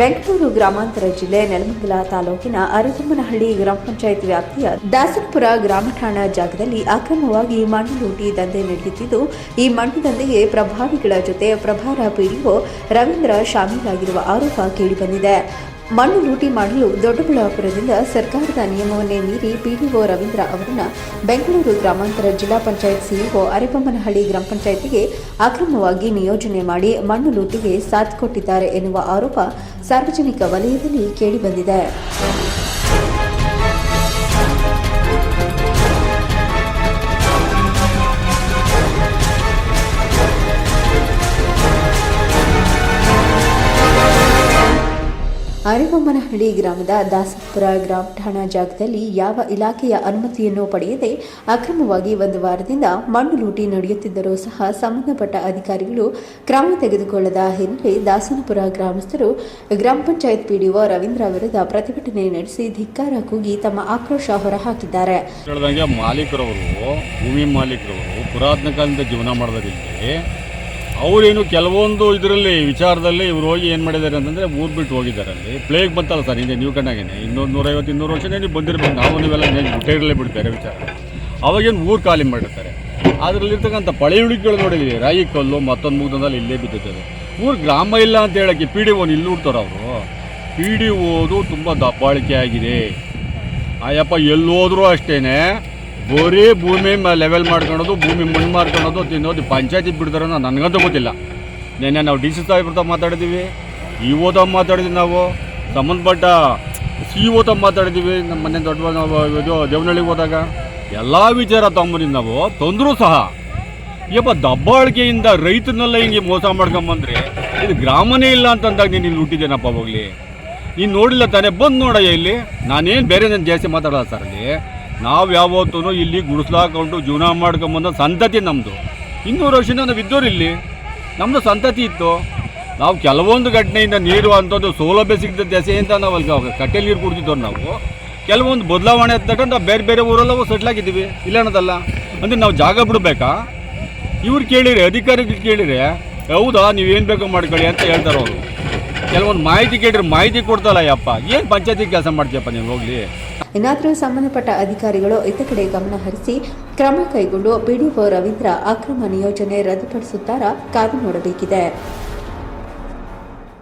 ಬೆಂಗಳೂರು ಗ್ರಾಮಾಂತರ ಜಿಲ್ಲೆ ನೆಲಮಂಗಲ ತಾಲೂಕಿನ ಅರಸಮ್ಮನಹಳ್ಳಿ ಗ್ರಾಮ ಪಂಚಾಯತ್ ವ್ಯಾಪ್ತಿಯ ದಾಸನಪುರ ಗ್ರಾಮ ಠಾಣಾ ಜಾಗದಲ್ಲಿ ಅಕ್ರಮವಾಗಿ ಮಣ್ಣು ಲೂಟಿ ದಂಧೆ ನಡೆಯುತ್ತಿದ್ದು, ಈ ಮಣ್ಣು ದಂಧೆಗೆ ಪ್ರಭಾವಿಗಳ ಜೊತೆ ಪ್ರಭಾರ ಪಿಡಿಒ ರವೀಂದ್ರ ಶಾಮೀಲಾಗಿರುವ ಆರೋಪ ಕೇಳಿಬಂದಿದೆ. ಮಣ್ಣು ಲೂಟಿ ಮಾಡಲು ದೊಡ್ಡಬಳ್ಳಾಪುರದಿಂದ ಸರ್ಕಾರದ ನಿಯಮವನ್ನೇ ಮೀರಿ ಪಿಡಿಒ ರವೀಂದ್ರ ಅವರನ್ನು ಬೆಂಗಳೂರು ಗ್ರಾಮಾಂತರ ಜಿಲ್ಲಾ ಪಂಚಾಯತ್ ಸಿಇಒ ಅರೆಬೊಮ್ಮನಹಳ್ಳಿ ಗ್ರಾಮ ಪಂಚಾಯತಿಗೆ ಅಕ್ರಮವಾಗಿ ನಿಯೋಜನೆ ಮಾಡಿ ಮಣ್ಣು ಲೂಟಿಗೆ ಸಾಥ್ ಕೊಟ್ಟಿದ್ದಾರೆ ಎನ್ನುವ ಆರೋಪ ಸಾರ್ವಜನಿಕ ವಲಯದಲ್ಲಿ ಕೇಳಿಬಂದಿದೆ ಅರಿಬೊಮ್ಮನಹಳ್ಳಿ ಗ್ರಾಮದ ದಾಸಪುರ ಗ್ರಾಮ ಠಾಣಾ ಜಾಗದಲ್ಲಿ ಯಾವ ಇಲಾಖೆಯ ಅನುಮತಿಯನ್ನು ಪಡೆಯದೆ ಅಕ್ರಮವಾಗಿ ಒಂದು ವಾರದಿಂದ ಮಣ್ಣು ಲೂಟಿ ನಡೆಯುತ್ತಿದ್ದರೂ ಸಹ ಸಂಬಂಧಪಟ್ಟ ಅಧಿಕಾರಿಗಳು ಕ್ರಮ ತೆಗೆದುಕೊಳ್ಳದ ಹಿನ್ನೆಲೆ ದಾಸನಪುರ ಗ್ರಾಮಸ್ಥರು ಗ್ರಾಮ ಪಂಚಾಯತ್ ಪಿಡಿಒ ರವೀಂದ್ರ ವಿರುದ್ಧ ಪ್ರತಿಭಟನೆ ನಡೆಸಿ ಧಿಕ್ಕಾರ ಕೂಗಿ ತಮ್ಮ ಆಕ್ರೋಶ ಹೊರಹಾಕಿದ್ದಾರೆ. ಮಾಲೀಕರವರು ಭೂಮಿ ಮಾಲೀಕರವರು ಪುರಾತನ ಕಾಲದಿಂದ ಜೀವನ ಅವರೇನು ಕೆಲವೊಂದು ಇದರಲ್ಲಿ ವಿಚಾರದಲ್ಲಿ ಇವ್ರು ಹೋಗಿ ಏನು ಮಾಡಿದ್ದಾರೆ ಅಂತಂದರೆ ಊರು ಬಿಟ್ಟು ಹೋಗಿದ್ದಾರೆ ಅಲ್ಲಿ ಪ್ಲೇಗ್ ಬಂತಲ್ಲ ಸರ್ ಹಿಂದೆ ನೀವು ಕಣ್ಣಾಗೇನೆ ಇನ್ನೊಂದು ನೂರೈವತ್ತು ಇನ್ನೂರು ವರ್ಷನೇ ನೀವು ಬಂದಿರಬೇಕು. ನಾವು ನೀವೆಲ್ಲ ಬಿಟ್ಟಿರಲೇ ಬಿಡ್ತಾರೆ ವಿಚಾರ. ಅವಾಗೇನು ಊರು ಖಾಲಿ ಮಾಡಿರ್ತಾರೆ. ಅದರಲ್ಲಿರ್ತಕ್ಕಂಥ ಪಳೆಯುಳಿಕೆಗಳು ನೋಡಿದ್ದೀವಿ ರಾಯಿ ಕಲ್ಲು ಮತ್ತೊಂದು ಮುಗ್ದಲ್ಲಿ ಇಲ್ಲೇ ಬಿದ್ದಿದ್ದಾರೆ ಊರು ಗ್ರಾಮ ಇಲ್ಲ ಅಂತ ಹೇಳೋಕ್ಕೆ ಪಿ ಡಿ ಓನ್ ಇಲ್ಲಿ ಹುಡ್ತಾರೆ ಅವರು. ಪಿ ಡಿ ಓದು ತುಂಬ ದಬ್ಬಾಳಿಕೆ ಆಗಿದೆ. ಆಯಪ್ಪ ಎಲ್ಲಿ ಅಷ್ಟೇ ಬರೀ ಭೂಮಿ ಲೆವೆಲ್ ಮಾಡ್ಕೊಳೋದು, ಭೂಮಿ ಮಣ್ಣು ಮಾಡ್ಕೊಳೋದು, ತಿನ್ನೋದು, ಪಂಚಾಯತಿ ಬಿಡ್ತಾರೋ ನನಗಂತೂ ಗೊತ್ತಿಲ್ಲ. ನಿನ್ನೆ ನಾವು ಡಿ ಸಿ ಸಾಹೇಬ್ರ ಮಾತಾಡಿದ್ದೀವಿ ಇ ಓದ ಮಾತಾಡಿದ್ವಿ ನಾವು, ಸಂಬಂಧಪಟ್ಟ ಸಿ ಓ ತ ಮಾತಾಡಿದ್ದೀವಿ ನಮ್ಮ ಮನೆ ದೊಡ್ಡ ನಾವು ಇದು ದೇವನಹಳ್ಳಿಗೆ ಹೋದಾಗ. ಎಲ್ಲ ವಿಚಾರ ತಗೊಂಬಂದಿದ್ದು ನಾವು, ತೊಂದರೂ ಸಹ. ಯಪ್ಪ, ದಬ್ಬಾಳಿಕೆಯಿಂದ ರೈತನೆಲ್ಲ ಹಿಂಗೆ ಮೋಸ ಮಾಡ್ಕೊಂಬಂದ್ರೆ, ಇದು ಗ್ರಾಮನೇ ಇಲ್ಲ ಅಂತಂದಾಗ ನೀನು ಇಲ್ಲಿ ಹುಟ್ಟಿದ್ದೇನಪ್ಪ ಹೋಗ್ಲಿ? ನೀನು ನೋಡಿಲ್ಲ ತಾನೇ, ಬಂದು ನೋಡಯ್ಯ ಇಲ್ಲಿ. ನಾನೇನು ಬೇರೆ ನಾನು ಜಾಸ್ತಿ ಮಾತಾಡೋಲ್ಲ ಸರ್ ಅಲ್ಲಿ. ನಾವು ಯಾವತ್ತೂ ಇಲ್ಲಿ ಗುಡಿಸ್ಲಾಕೊಂಡು ಜೀವನ ಮಾಡ್ಕೊಂಬಂದ ಸಂತತಿ ನಮ್ಮದು ಇನ್ನೂರು ವರ್ಷದಿಂದ ನಾವು ಇದ್ದವ್ರು ಇಲ್ಲಿ. ನಮ್ಮದು ಸಂತತಿ ಇತ್ತು. ನಾವು ಕೆಲವೊಂದು ಘಟನೆಯಿಂದ ನೀರು ಅಂಥದ್ದು ಸೌಲಭ್ಯ ಸಿಗದ ದೆಸೆಯಿಂದ ನಾವು ಅಲ್ಲಿ ಕಟ್ಟೆ ನೀರು ಕುಡ್ತಿದ್ದವ್ರು ನಾವು. ಕೆಲವೊಂದು ಬದಲಾವಣೆ ತಗೊಂಡು ನಾವು ಬೇರೆ ಬೇರೆ ಊರೆಲ್ಲ ಸೆಟ್ಲ್ ಆಗಿದ್ದೀವಿ. ಇಲ್ಲ ಅನ್ನೋದಲ್ಲ. ಅಂದರೆ ನಾವು ಜಾಗ ಬಿಡಬೇಕಾ? ಇವ್ರು ಕೇಳಿರಿ ಅಧಿಕಾರಿಗಳು ಕೇಳಿರಿ ಹೌದಾ, ನೀವೇನು ಬೇಕೋ ಮಾಡ್ಕೊಳ್ಳಿ ಅಂತ ಹೇಳ್ತಾರೆ ಅವರು. ಕೆಲವೊಂದು ಮಾಹಿತಿ ಕೇಳಿದ್ರೆ ಮಾಹಿತಿ ಕೊಡ್ತಲ್ಲ ಯಪ್ಪ. ಏನು ಪಂಚಾಯತಿ ಕೆಲಸ ಮಾಡ್ತೀಯಪ್ಪ ನೀವು ಹೋಗ್ಲಿ? ಇನ್ನಾದರೂ ಸಂಬಂಧಪಟ್ಟ ಅಧಿಕಾರಿಗಳು ಇತ್ತ ಕಡೆ ಗಮನ ಹರಿಸಿ ಕ್ರಮ ಕೈಗೊಂಡು ಪಿಡಿಒ ರವೀಂದ್ರ ಅಕ್ರಮ ನಿಯೋಜನೆ ರದ್ದುಪಡಿಸುತ್ತಾರಾ ಕಾದು ನೋಡಬೇಕಿದೆ.